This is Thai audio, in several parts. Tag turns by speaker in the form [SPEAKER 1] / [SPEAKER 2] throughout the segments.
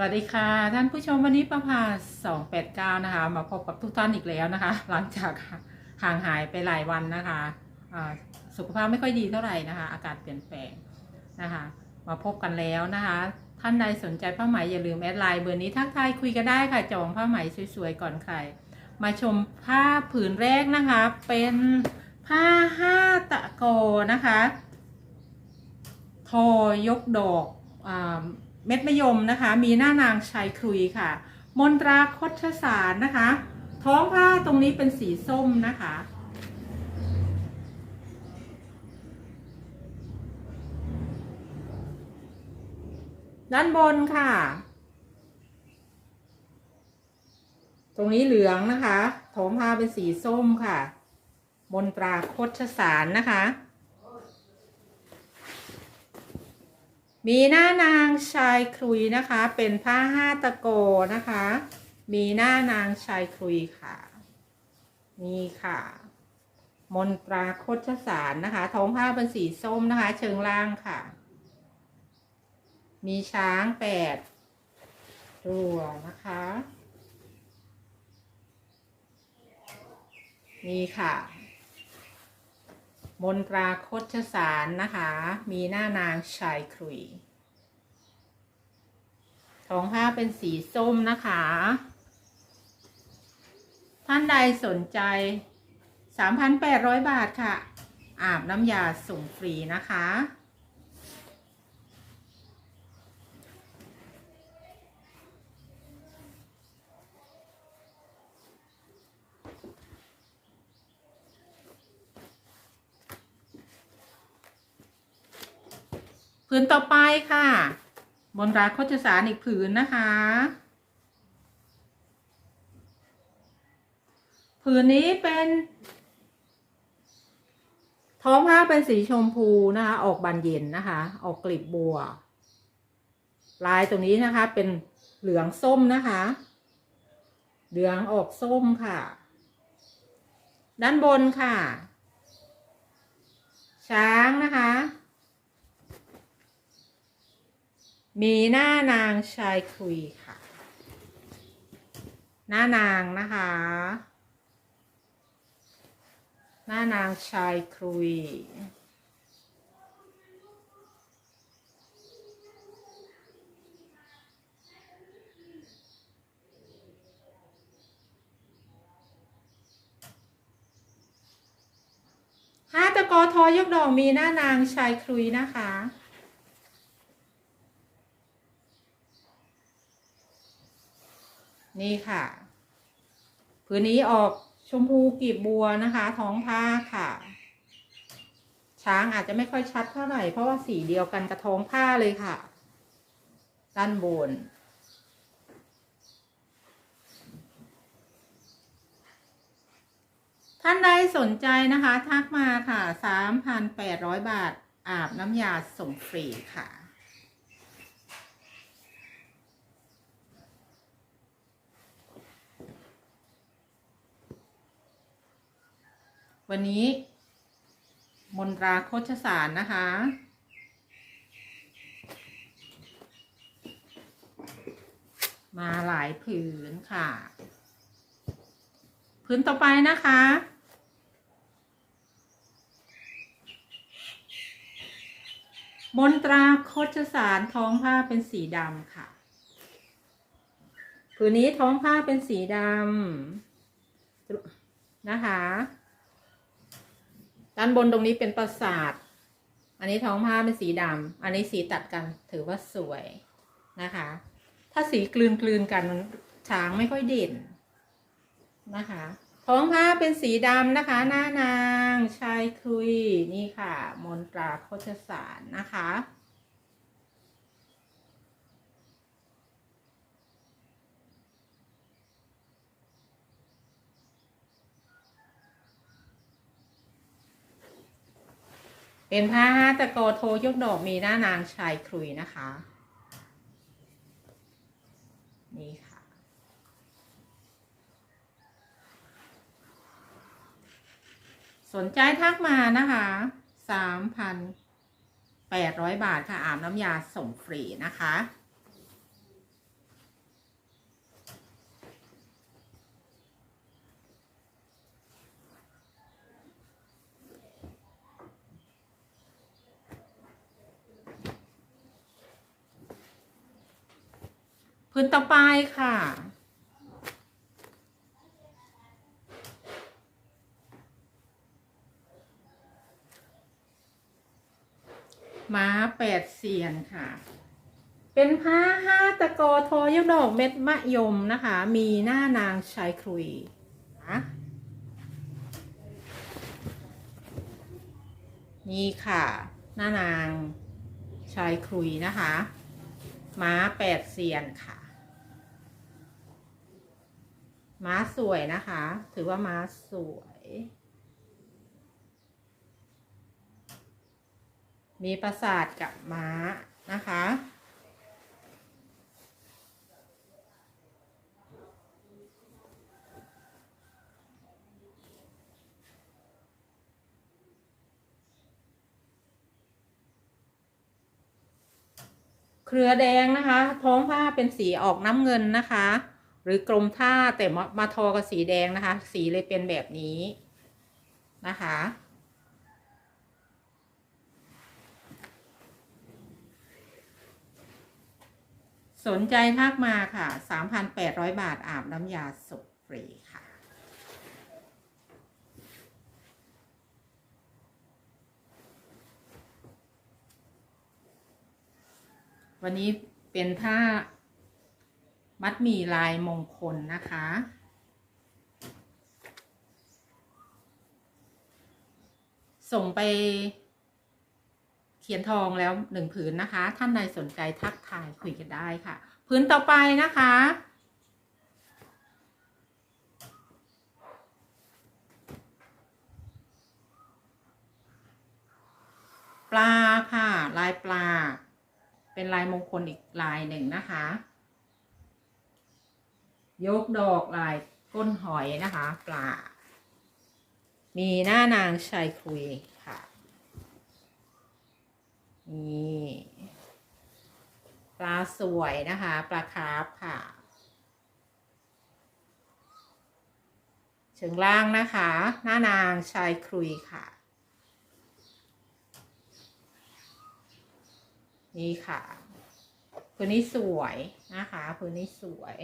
[SPEAKER 1] วัสดีค่ะ ท่านผู้ชมวันนี้ประภา289นะคะ มาพบกับทุกท่านอีกแล้วนะคะ หลังจากห่างหายไปหลายวันนะคะสุขภาพไม่ค่อยดีเท่าไหร่นะคะ อากาศเปลี่ยนแปลงนะคะ มาพบกันแล้วนะคะ ท่านใดสนใจผ้าไหมอย่าลืมแอดไลน์เบอร์นี้ทักทายคุยกันได้ค่ะจองผ้าไหมสวยๆก่อนใคร มาชมผ้าผืนแรกนะคะ เป็นผ้าห้าตะโกนะคะ ทอยกดอกอา เม็ดมะยมนะคะ มีหน้านางชายครุยค่ะ มนตราคดชสารนะคะ ท้องผ้าตรงนี้เป็นสีส้มนะคะ ด้านบนค่ะ ตรงนี้เหลืองนะคะท้องผ้าเป็นสีส้มค่ะ มนตราคดชสารนะคะ มีหน้านางชายครุยนะคะ เป็นผ้าห้าตะโกนะคะ มีหน้านางชายครุยค่ะ นี่ค่ะ มนตราโคชสารนะคะ ท้องผ้าเป็นสีส้มนะคะ เชิงล่างค่ะ มีช้างแปดตัวนะคะ นี่ค่ะ มนตราคดชสารนะคะ มีหน้านางชายครุยทองผ้าเป็นสีส้มนะคะ ท่านใดสนใจ 3,800 บาทค่ะ อาบน้ำยาส่งฟรีนะคะ ผืนต่อไปค่ะ บนราโคจสารอีกผืนนะคะ ผืนนี้เป็น ท้องผ้าเป็นสีชมพูนะคะ ออกบานเย็นนะคะ ออกกลีบบัว ลายตรงนี้นะคะ เป็นเหลืองส้มนะคะ เหลืองออกส้มค่ะ ด้านบนค่ะ ช้างนะคะ มีหน้านางชายคุยค่ะ หน้านางนะคะ หน้านางชายคุย ห้าตะกอทอยกดอกมีหน้านางชายครุยนะคะ นี่ค่ะ ผืนนี้ออกชมพูกีบบัวนะคะ ท้องผ้าค่ะ ช้างอาจจะไม่ค่อยชัดเท่าไหร่ เพราะว่าสีเดียวกันกับท้องผ้าเลยค่ะ ด้านบน ท่านใดสนใจนะคะ ทักมาค่ะ 3,800 บาทอาบน้ำยาส่งฟรีค่ะ วันนี้ มนราโคชสารนะคะ มาหลายผืนค่ะ ผืนต่อไปนะคะ มนตราโคชสารท้องผ้าเป็นสีดำค่ะผืนนี้ท้องผ้าเป็นสีดำนะคะ ด้านบนตรงนี้เป็นปราสาท อันนี้ท้องผ้าเป็นสีดำ อันนี้สีตัดกันถือว่าสวยนะคะ ถ้าสีกลืนกลืนกันช้างไม่ค่อยเด่นนะคะ ท้องผ้าเป็นสีดำนะคะ หน้านาง ชายคุย นี่ค่ะ มนตราโคชสารนะคะ เป็นผ้าห้าตะโกโทยกดอกมีหน้านางชายครุยนะคะ นี่ค่ะ สนใจทักมานะคะสามพันแปดร้อยบาทค่ะอาบน้ำยาส่งฟรีนะคะ นต่อไปค่ะ ม้าแปดเสียนค่ะ เป็นผ้าห้าตะกอทอยกดอกเม็ดมะยมนะคะ มีหน้านางชายครุยนะนี่ค่ะ หน้านางชายครุยนะคะ ม้าแปดเสียนค่ะ ม้าสวยนะคะ ถือว่าม้าสวย มีประสาทกับม้านะคะเครือแดงนะคะ ท้องผ้าเป็นสีออกน้ำเงินนะคะ หรือกรมท่าแต่มามาทอกับสีแดงนะคะ สีเลยเป็นแบบนี้นะคะ สนใจทักมาค่ะ 3,800 บาทอาบน้ำยาศพฟรีค่ะวันนี้เป็นผ้า มัดหมี่ลายมงคลนะคะ ส่งไปเขียนทองแล้วหนึ่งผืนนะคะ ท่านใดสนใจทักทายคุยกันได้ค่ะ ผืนต่อไปนะคะ ปลาค่ะ ลายปลา เป็นลายมงคลอีกลายหนึ่งนะคะ ยกดอกลายก้นหอยนะคะ ปลา มีหน้านางชายคุยค่ะ นี่ปลาสวยนะคะ ปลาคาร์ฟค่ะเชิงล่างนะคะ หน้านางชายครุยค่ะ นี่ค่ะ พื้นนี้สวยนะคะ พื้นนี้สวย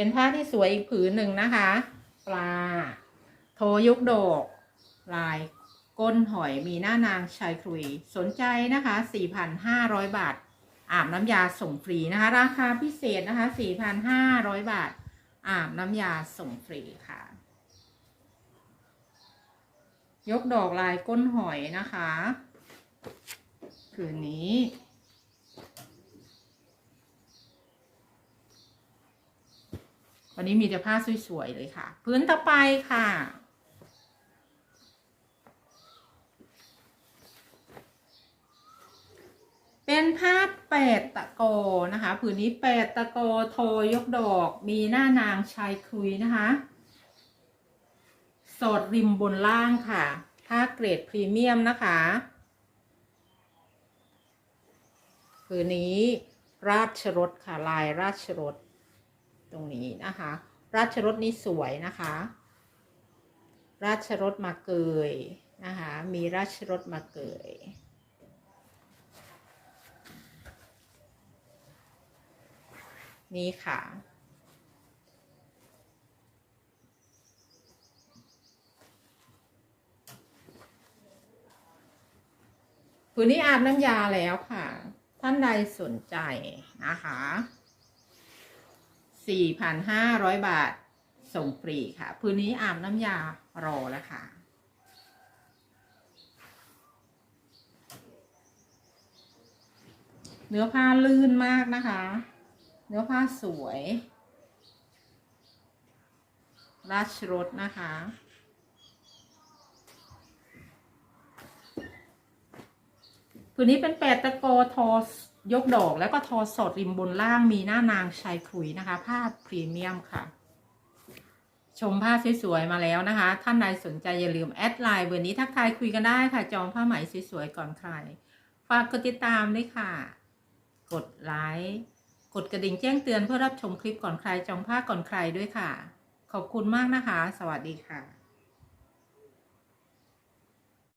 [SPEAKER 1] เป็นผ้าที่สวยอีกผืนหนึ่งนะคะ ปลา โทยุกดอกลายก้นหอยมีหน้านางชายคุย สนใจนะคะ 4,500 บาท อาบน้ำยาส่งฟรีนะคะ ราคาพิเศษนะคะ 4,500 บาท อาบน้ำยาส่งฟรีค่ะ ยกดอกลายก้นหอยนะคะผืนนี้ วันนี้มีแต่ผ้าสวยๆเลยค่ะ พื้นต่อไปค่ะ เป็นผ้าแปดตะโกนะคะผืนนี้แปดตะโกโทยกดอกมีหน้านางชายคุยนะคะสอดริมบนล่างค่ะผ้าเกรดพรีเมียมนะคะผืนนี้ราชรถค่ะลายราชรถ ตรงนี้นะคะ ราชรถนี้สวยนะคะ ราชรถมาเกยนะคะ มีราชรถมาเกยนี่ค่ะ ผืนนี้อาบน้ำยาแล้วค่ะ ท่านใดสนใจนะคะ 4,500 บาท ส่งฟรีค่ะผืนนี้อาบน้ำยารอแล้วค่ะ เนื้อผ้าลื่นมากนะคะ เนื้อผ้าสวย ราชรถนะคะผืนนี้เป็นแปดตะโกทอ ยกดอกแล้วก็ทอสอดริมบนล่างมีหน้านางชายขลุยนะคะ ผ้าพรีเมียมค่ะ ชมผ้าสวยๆมาแล้วนะคะ ท่านใดสนใจอย่าลืมแอดไลน์เบอร์นี้ทักทายคุยกันได้ค่ะ จองผ้าไหมสวยๆก่อนใคร ฝากกดติดตามด้วยค่ะ กดไลค์กดกระดิ่งแจ้งเตือนเพื่อรับชมคลิปก่อนใครจองผ้าก่อนใครด้วยค่ะ ขอบคุณมากนะคะ สวัสดีค่ะ